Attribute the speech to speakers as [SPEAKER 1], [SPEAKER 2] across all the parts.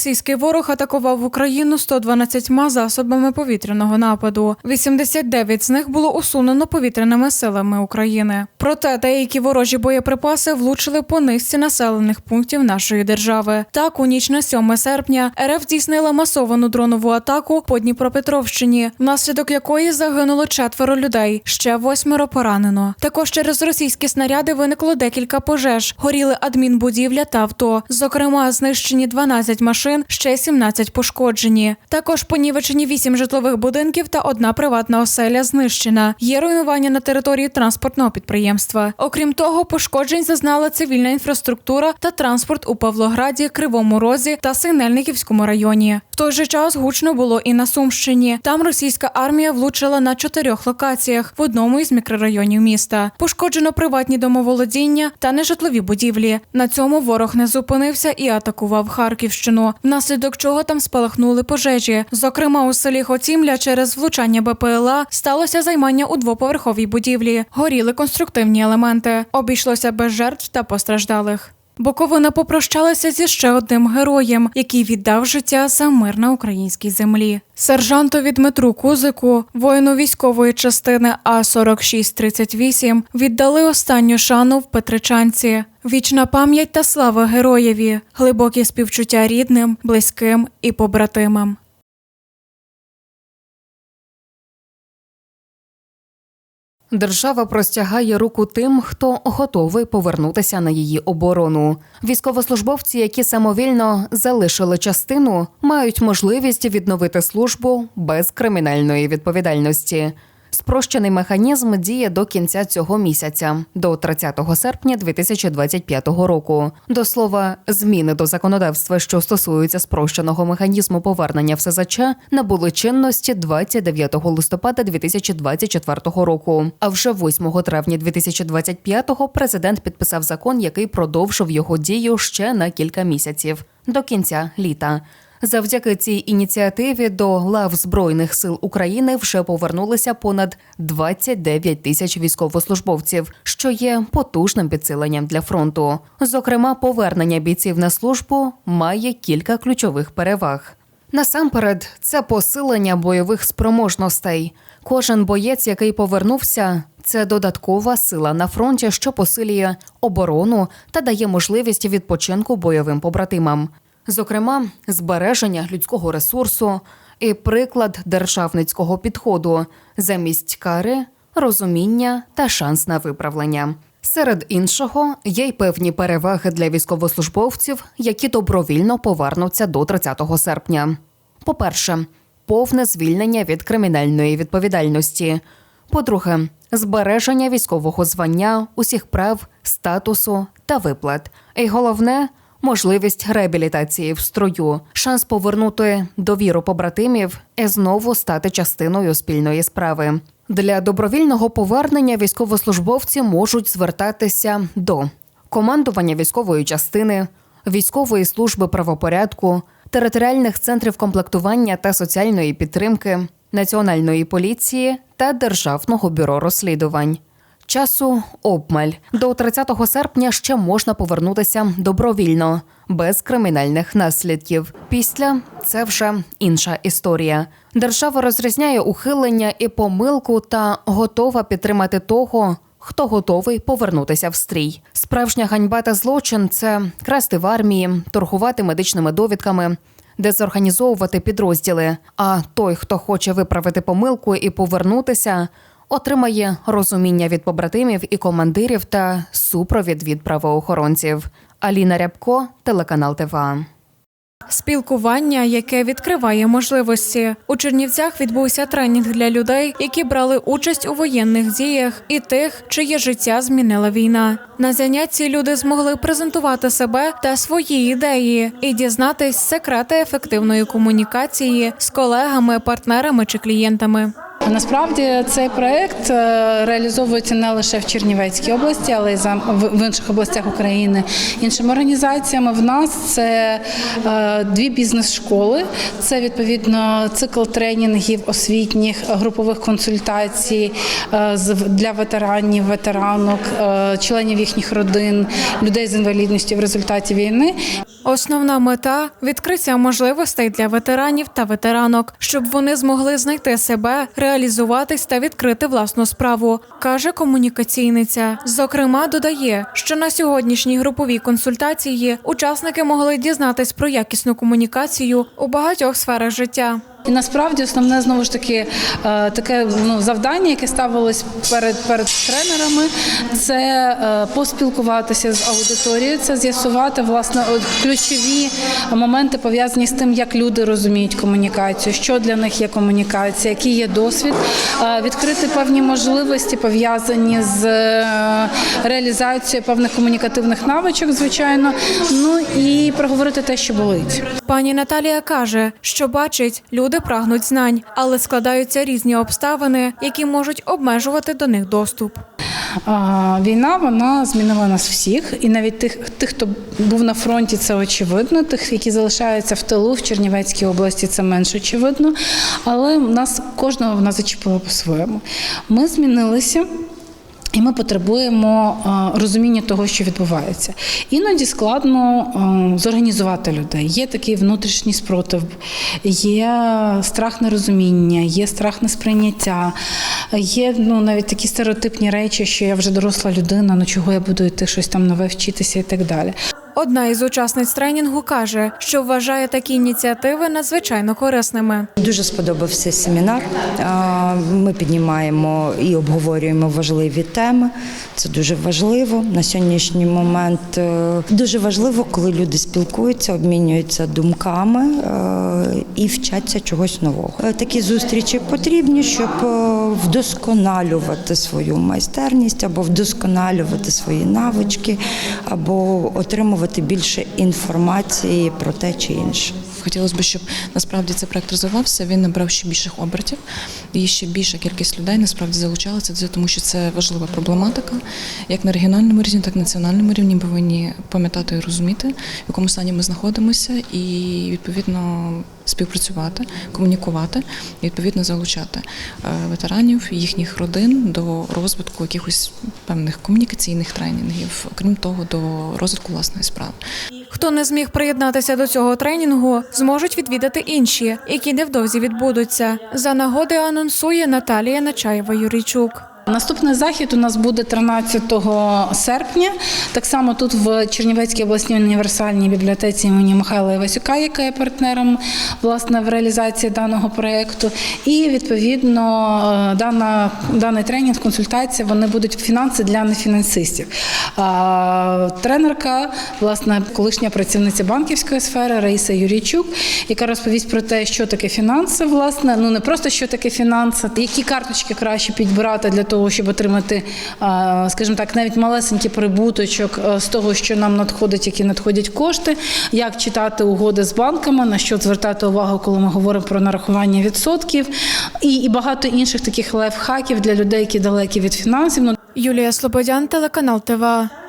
[SPEAKER 1] Російський ворог атакував Україну 112 засобами повітряного нападу. 89 з них було усунено повітряними силами України. Проте деякі ворожі боєприпаси влучили по низці населених пунктів нашої держави. Так, у ніч на 7 серпня РФ здійснила масовану дронову атаку по Дніпропетровщині, внаслідок якої загинуло четверо людей, ще восьмеро поранено. Також через російські снаряди виникло декілька пожеж. Горіли адмінбудівля та авто. Зокрема, знищені 12 машин, ще 17 пошкоджені. Також понівечені 8 житлових будинків та одна приватна оселя знищена. Є руйнування на території транспортного підприємства. Окрім того, пошкоджень зазнала цивільна інфраструктура та транспорт у Павлограді, Кривому Розі та Сигнельниківському районі. Той же час гучно було і на Сумщині. Там російська армія влучила на чотирьох локаціях в одному із мікрорайонів міста. Пошкоджено приватні домоволодіння та нежитлові будівлі. На цьому ворог не зупинився і атакував Харківщину, внаслідок чого там спалахнули пожежі. Зокрема, у селі Хоцімля через влучання БПЛА сталося займання у двоповерховій будівлі. Горіли конструктивні елементи. Обійшлося без жертв та постраждалих. Буковина попрощалася зі ще одним героєм, який віддав життя за мир на українській землі. Сержантові Дмитру Кузику, воїну військової частини А 4638 віддали останню шану в Петричанці. Вічна пам'ять та слава героєві, глибокі співчуття рідним, близьким і побратимам.
[SPEAKER 2] Держава простягає руку тим, хто готовий повернутися на її оборону. Військовослужбовці, які самовільно залишили частину, мають можливість відновити службу без кримінальної відповідальності. Спрощений механізм діє до кінця цього місяця, до 30 серпня 2025 року. До слова, зміни до законодавства, що стосуються спрощеного механізму повернення в СЗЧ, набули чинності 29 листопада 2024 року. А вже 8 травня 2025 президент підписав закон, який продовжив його дію ще на кілька місяців до кінця літа. Завдяки цій ініціативі до лав Збройних сил України вже повернулися понад 29 тисяч військовослужбовців, що є потужним підсиленням для фронту. Зокрема, повернення бійців на службу має кілька ключових переваг. Насамперед, це посилення бойових спроможностей. Кожен боєць, який повернувся, це додаткова сила на фронті, що посилює оборону та дає можливість відпочинку бойовим побратимам зокрема, збереження людського ресурсу і приклад державницького підходу замість кари, розуміння та шанс на виправлення. Серед іншого є й певні переваги для військовослужбовців, які добровільно повернуться до 30 серпня. По-перше, повне звільнення від кримінальної відповідальності. По-друге, збереження військового звання, усіх прав, статусу та виплат. І головне можливість реабілітації в строю, шанс повернути довіру побратимів і знову стати частиною спільної справи. Для добровільного повернення військовослужбовці можуть звертатися до командування військової частини, військової служби правопорядку, територіальних центрів комплектування та соціальної підтримки, національної поліції та державного бюро розслідувань. Часу обмаль до 30 серпня ще можна повернутися добровільно, без кримінальних наслідків. Після це вже інша історія. Держава розрізняє ухилення і помилку та готова підтримати того. Хто готовий повернутися в стрій? Справжня ганьба та злочин це красти в армії, торгувати медичними довідками, дезорганізовувати підрозділи. А той, хто хоче виправити помилку і повернутися, отримає розуміння від побратимів і командирів та супровід від правоохоронців. Аліна Рябко, телеканал ТВА.
[SPEAKER 1] Спілкування, яке відкриває можливості у Чернівцях, відбувся тренінг для людей, які брали участь у воєнних діях, і тих, чиє життя змінила війна. На занятті люди змогли презентувати себе та свої ідеї і дізнатись секрети ефективної комунікації з колегами, партнерами чи клієнтами.
[SPEAKER 3] Насправді цей проект е, реалізовується не лише в Чернівецькій області, але й в інших областях України іншими організаціями. В нас це е, дві бізнес-школи. Це відповідно цикл тренінгів освітніх групових консультацій е, для ветеранів, ветеранок, членів їхніх родин, людей з інвалідністю в результаті війни.
[SPEAKER 1] Основна мета відкриття можливостей для ветеранів та ветеранок, щоб вони змогли знайти себе, реалізуватись та відкрити власну справу, каже комунікаційниця. Зокрема, додає, що на сьогоднішній груповій консультації учасники могли дізнатись про якісну комунікацію у багатьох сферах життя.
[SPEAKER 3] І насправді основне знову ж таки е, таке ну, завдання, яке ставилось перед, перед тренерами, це е, поспілкуватися з аудиторією, це з'ясувати власне ключові моменти пов'язані з тим, як люди розуміють комунікацію, що для них є комунікація, який є досвід, е, відкрити певні можливості пов'язані з реалізацією певних комунікативних навичок, звичайно. Ну і проговорити те, що болить.
[SPEAKER 1] Пані Наталія каже, що бачить, люди прагнуть знань, але складаються різні обставини, які можуть обмежувати до них доступ.
[SPEAKER 3] Війна вона змінила нас всіх, і навіть тих, тих, хто був на фронті, це очевидно. Тих, які залишаються в тилу в Чернівецькій області, це менш очевидно. Але нас кожного вона зачепила по-своєму. Ми змінилися. І ми потребуємо е, розуміння того, що відбувається. Іноді складно е, зорганізувати людей. Є такий внутрішній спротив, є страх нерозуміння, є страх несприйняття, є ну, навіть такі стереотипні речі, що я вже доросла людина, ну чого я буду йти щось там нове вчитися і так далі.
[SPEAKER 1] Одна із учасниць тренінгу каже, що вважає такі ініціативи надзвичайно корисними.
[SPEAKER 4] Дуже сподобався семінар. Ми піднімаємо і обговорюємо важливі теми. Це дуже важливо на сьогоднішній момент. е, Дуже важливо, коли люди спілкуються, обмінюються думками е, і вчаться чогось нового. Е, Такі зустрічі потрібні, щоб вдосконалювати свою майстерність або вдосконалювати свої навички, або отримувати більше інформації про те чи інше.
[SPEAKER 5] Хотілося б, щоб насправді цей проект розвивався. Він набрав ще більших обертів, і ще більша кількість людей насправді залучалася тому що це важлива проблематика. Як на регіональному рівні, так і на національному рівні повинні пам'ятати і розуміти, в якому стані ми знаходимося, і відповідно співпрацювати, комунікувати і відповідно залучати е, ветеранів, їхніх родин до розвитку якихось певних комунікаційних тренінгів, крім того, до розвитку власної справи.
[SPEAKER 1] Хто не зміг приєднатися до цього тренінгу, зможуть відвідати інші, які невдовзі відбудуться. За нагоди анонсує Наталія Начаєва Юрійчук.
[SPEAKER 3] Наступний захід у нас буде 13 серпня. Так само тут в Чернівецькій обласній універсальній бібліотеці імені Михайла Івасюка, яка є партнером власне в реалізації даного проєкту. І відповідно е, дана, даний тренінг, консультація, вони будуть фінанси для нефінансистів. Тренерка, власне, колишня працівниця банківської сфери Раїса Юрійчук, яка розповість про те, що таке фінанси, власне, ну не просто що таке фінанси, які карточки краще підбирати для того, щоб отримати, скажімо так, навіть малесенький прибуточок е, з того, що нам надходить, які надходять кошти, як читати угоди з банками, на що звертати увагу, коли ми говоримо про нарахування відсотків, і, і багато інших таких лайфхаків для людей, які далекі від фінансів. Ну,
[SPEAKER 1] Юлія Слободян, телеканал ТВА.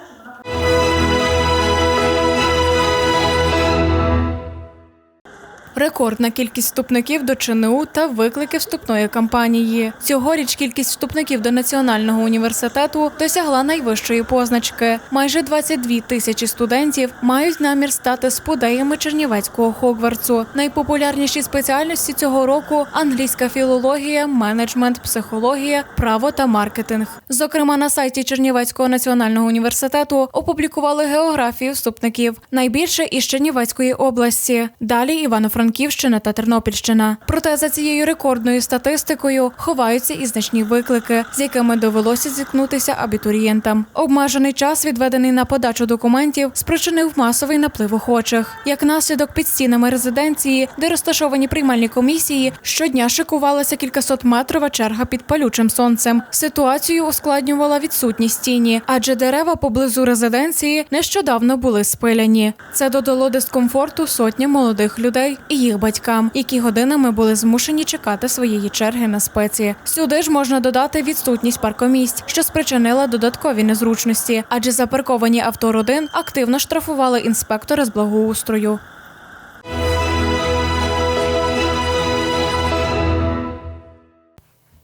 [SPEAKER 1] Рекордна кількість вступників до ЧНУ та виклики вступної кампанії. Цьогоріч кількість вступників до національного університету досягла найвищої позначки. Майже 22 тисячі студентів мають намір стати спудеями Чернівецького Хогвартсу. Найпопулярніші спеціальності цього року англійська філологія, менеджмент, психологія, право та маркетинг. Зокрема, на сайті Чернівецького національного університету опублікували географію вступників. Найбільше із Чернівецької області. Далі Івано-Франківщина та Тернопільщина. Проте за цією рекордною статистикою ховаються і значні виклики, з якими довелося зіткнутися абітурієнтам. Обмежений час, відведений на подачу документів, спричинив масовий наплив охочих. Як наслідок під стінами резиденції, де розташовані приймальні комісії, щодня шикувалася кількасотметрова черга під палючим сонцем. Ситуацію ускладнювала відсутність тіні, адже дерева поблизу резиденції нещодавно були спиляні. Це додало дискомфорту сотням молодих людей і їх батькам, які годинами були змушені чекати своєї черги на спеції. Сюди ж можна додати відсутність паркомісць, що спричинила додаткові незручності, адже запарковані авто родин активно штрафували інспектори з благоустрою.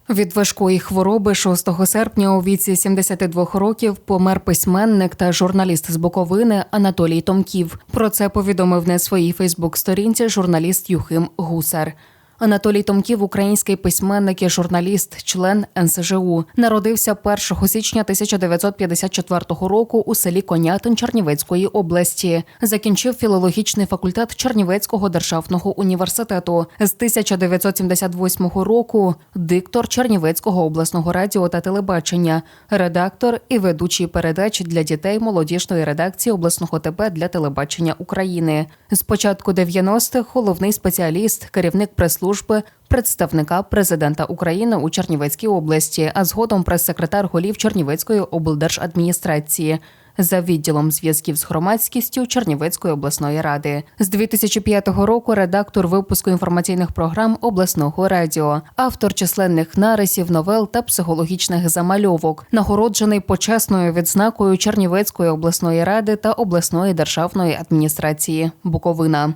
[SPEAKER 2] Від важкої хвороби 6 серпня у віці 72 років помер письменник та журналіст з Буковини Анатолій Томків. Про це повідомив на своїй Фейсбук-сторінці журналіст Юхим Гусар. Анатолій Томків, український письменник і журналіст, член НСЖУ, народився 1 січня 1954 року у селі Конятин Чернівецької області. Закінчив філологічний факультет Чернівецького державного університету. З 1978 року диктор Чернівецького обласного радіо та телебачення, редактор і ведучий передач для дітей молодіжної редакції обласного ТБ для телебачення України. З початку 90-х головний спеціаліст, керівник прес-служби представника президента України у Чернівецькій області, а згодом прес-секретар голів Чернівецької облдержадміністрації. За відділом зв'язків з громадськістю Чернівецької обласної ради з 2005 року редактор випуску інформаційних програм обласного радіо, автор численних нарисів, новел та психологічних замальовок, нагороджений почесною відзнакою Чернівецької обласної ради та обласної державної адміністрації Буковина.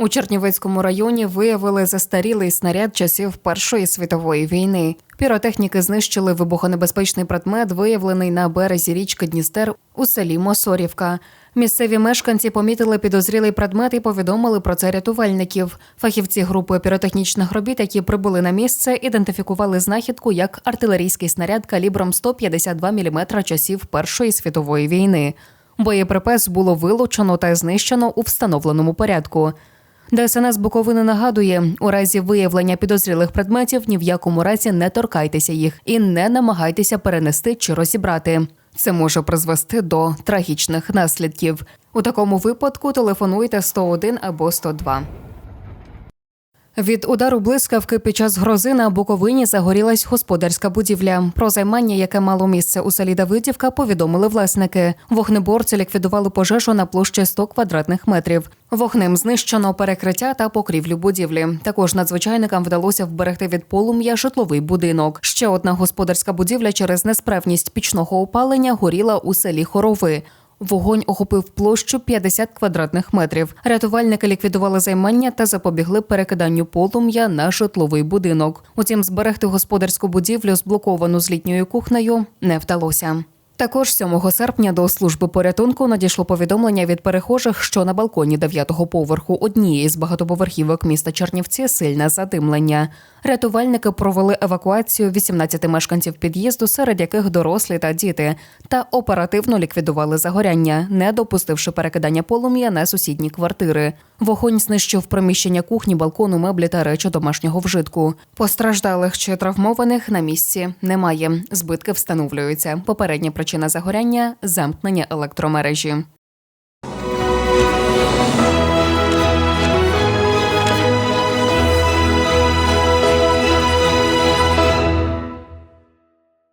[SPEAKER 2] У Чернівецькому районі виявили застарілий снаряд часів Першої світової війни. Піротехніки знищили вибухонебезпечний предмет, виявлений на березі річки Дністер у селі Мосорівка. Місцеві мешканці помітили підозрілий предмет і повідомили про це рятувальників. Фахівці групи піротехнічних робіт, які прибули на місце, ідентифікували знахідку як артилерійський снаряд калібром 152 мм часів Першої світової війни. Боєприпас було вилучено та знищено у встановленому порядку. ДСНС Буковини нагадує, у разі виявлення підозрілих предметів ні в якому разі не торкайтеся їх і не намагайтеся перенести чи розібрати. Це може призвести до трагічних наслідків. У такому випадку телефонуйте 101 або 102. Від удару блискавки під час грози на Буковині загорілась господарська будівля. Про займання, яке мало місце у селі Давидівка, повідомили власники. Вогнеборці ліквідували пожежу на площі 100 квадратних метрів. Вогнем знищено перекриття та покрівлю будівлі. Також надзвичайникам вдалося вберегти від полум'я житловий будинок. Ще одна господарська будівля через несправність пічного опалення горіла у селі Хорови. Вогонь охопив площу 50 квадратних метрів. Рятувальники ліквідували займання та запобігли перекиданню полум'я на житловий будинок. Утім, зберегти господарську будівлю, зблоковану з літньою кухнею, не вдалося. Також 7 серпня до служби порятунку надійшло повідомлення від перехожих, що на балконі 9-го поверху однієї з багатоповерхівок міста Чернівці сильне задимлення. Рятувальники провели евакуацію 18 мешканців під'їзду, серед яких дорослі та діти, та оперативно ліквідували загоряння, не допустивши перекидання полум'я на сусідні квартири. Вогонь знищив приміщення кухні, балкону, меблі та речі домашнього вжитку. Постраждалих чи травмованих на місці немає. Збитки встановлюються. Попередня причина загоряння замкнення електромережі.